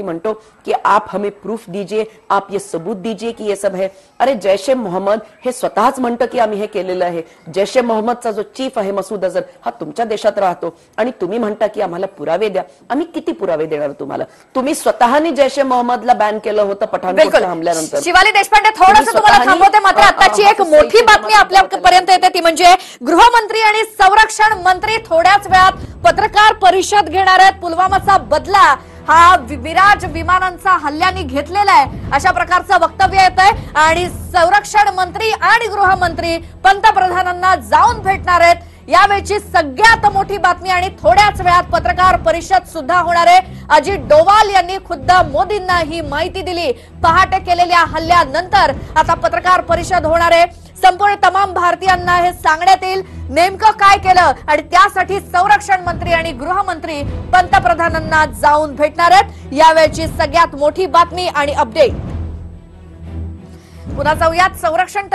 म्हणतो की आप हमें प्रूफ दीजिए आप ये सबूत दीजिए की ये सब है। अरे जैश ए मोहम्मद हे स्वतःच म्हणतं की आम्ही हे केलेलं आहे। जैश ए मोहम्मदचा जो चीफ आहे मसूद अझर हा तुमच्या देशात राहतो आणि तुम्ही म्हणता की आम्हाला पुरावे द्या। आम्ही किती पुरावे देणार तुम्हाला? तुम्ही स्वतःनी जैश ए मोहम्मदला बॅन केलं होतं पठाणकोटच्या हमल्यानंतर. शिवाली देशपांडे थोडंसं तुम्ही तुम्हाला थांबवते मात्र आताची एक मोठी बातमी आपल्यापर्यंत येते ती म्हणजे गृहमंत्री आणि संरक्षण मंत्री थोड्याच वेळात पत्रकार परिषद घेणार आहेत. पुलवामाचा बदला हा वि- विराज विमानांचा हल्ल्याने घेतलेला आहे. अशा प्रकारचं वक्तव्य येत आहे आणि संरक्षण मंत्री आणि गृहमंत्री पंतप्रधानांना जाऊन भेटणार आहेत. यावेळची सगळ्यात मोठी बातमी आणि थोड्याच वेळात पत्रकार परिषद सुद्धा होणार आहे. अजित डोवाल यांनी खुद्द मोदींना ही माहिती दिली. पहाटे केलेल्या हल्ल्यानंतर आता पत्रकार परिषद होणार आहे. संपूर्ण तमाम भारतीयांना हे सांगण्यात येईल. नेमकं काय केलं? आणि त्यासाठी संरक्षण मंत्री आणि गृहमंत्री पंतप्रधानांना जाऊन भेटणार आहेत. यावेळची सगळ्यात मोठी बातमी आणि अपडेट पुन्हा जाऊयात. संरक्षण